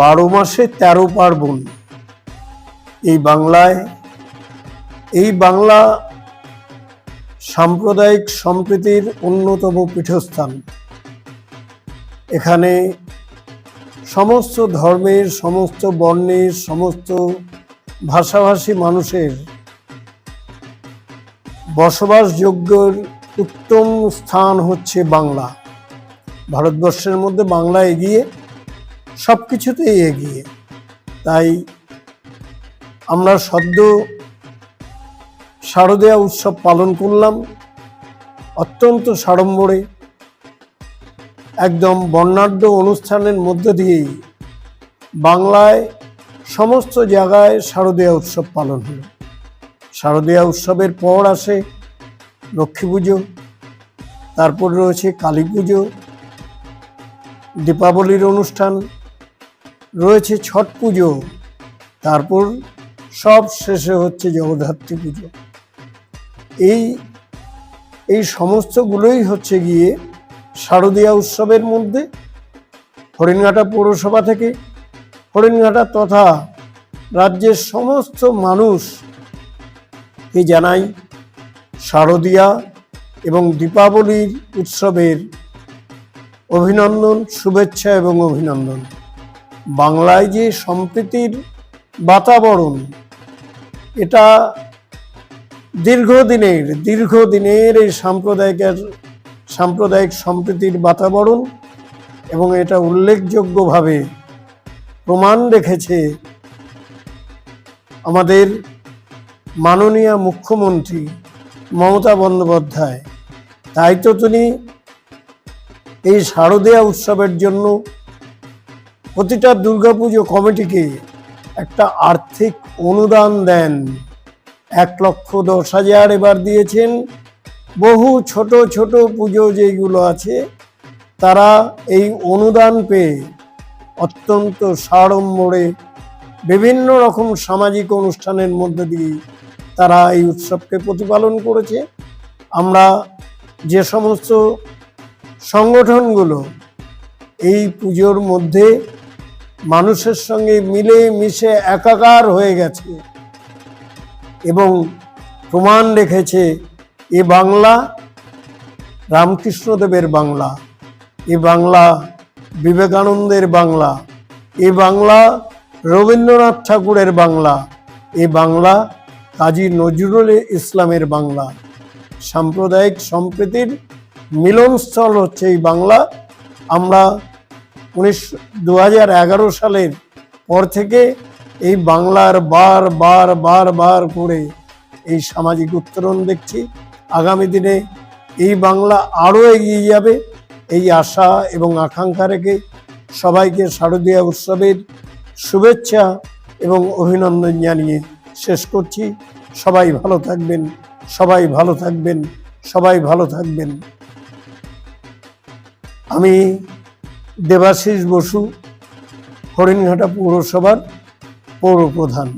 বারো মাসে তেরো পার্বণ। এই বাংলায়, এই বাংলা সাম্প্রদায়িক সম্প্রীতির অন্যতম পীঠস্থান। এখানে সমস্ত ধর্মের, সমস্ত বর্ণের, সমস্ত ভাষাভাষী মানুষের বসবাসযোগ্য উত্তম স্থান হচ্ছে বাংলা। ভারতবর্ষের মধ্যে বাংলা এগিয়ে সব কিছুতেই এগিয়ে। তাই আমরা সদ্য শারদীয়া উৎসব পালন করলাম। অত্যন্ত সাড়ম্বরে, একদম বর্ণাঢ্য অনুষ্ঠানের মধ্য দিয়েই বাংলায় সমস্ত জায়গায় শারদীয়া উৎসব পালন হলো। শারদীয়া উৎসবের পর আসে লক্ষ্মী পুজো, তারপর রয়েছে কালী পুজো, দীপাবলির অনুষ্ঠান রয়েছে ছট পুজো। তারপর সব শেষে হচ্ছে জগদ্ধাত্রী পুজো। এই এই সমস্তগুলোই হচ্ছে গিয়ে শারদীয়া উৎসবের মধ্যে হরিণঘাটা পৌরসভা থেকে হরিণঘাটা তথা রাজ্যের সমস্ত মানুষ এই জানাই শারদীয়া এবং দীপাবলির উৎসবের অভিনন্দন, শুভেচ্ছা এবং অভিনন্দন। বাংলায় যে সম্প্রীতির বাতাবরণ, এটা দীর্ঘদিনের দীর্ঘদিনের এই সাম্প্রদায়িকের, সাম্প্রদায়িক সম্প্রীতির বাতাবরণ এবং এটা উল্লেখযোগ্যভাবে প্রমাণ রেখেছে আমাদের মাননীয় মুখ্যমন্ত্রী মমতা বন্দ্যোপাধ্যায়। তাই তো তিনি এই শারদীয়া উৎসবের জন্য প্রতিটা দুর্গাপুজো কমিটিকে একটা আর্থিক অনুদান দেন। এক লক্ষ দশ হাজার এবার দিয়েছেন। বহু ছোট ছোট পুজো যেগুলো আছে, তারা এই অনুদান পেয়ে অত্যন্ত সাড়ম্বরে বিভিন্ন রকম সামাজিক অনুষ্ঠানের মধ্যে দিয়ে তারা এই উৎসবকে প্রতিপালন করেছে। আমরা যে সমস্ত সংগঠনগুলো এই পুজোর মধ্যে মানুষের সঙ্গে মিলে মিশে একাকার হয়ে গেছে এবং প্রমাণ রেখেছে এ বাংলা, রামকৃষ্ণদেবের বাংলা, এ বাংলা, বিবেকানন্দের বাংলা, এ বাংলা, রবীন্দ্রনাথ ঠাকুরের বাংলা, এ বাংলা, কাজী নজরুল ইসলামের বাংলা। সাম্প্রদায়িক সম্প্রীতির মিলনস্থল হচ্ছে এই বাংলা। আমরা উনিশ দু সালের পর থেকে এই বাংলার বার বার বার বার করে এই সামাজিক উত্তরণ দেখছি। আগামী দিনে এই বাংলা আরও এগিয়ে যাবে। এই আশা এবং আকাঙ্ক্ষা রেখে সবাইকে শারদীয়া উৎসবের শুভেচ্ছা এবং অভিনন্দন জানিয়ে শেষ করছি। সবাই ভালো থাকবেন, সবাই ভালো থাকবেন, সবাই ভালো থাকবেন। আমি দেবাশিস বসু হরিণঘাটা পৌরসভার পৌর প্রধান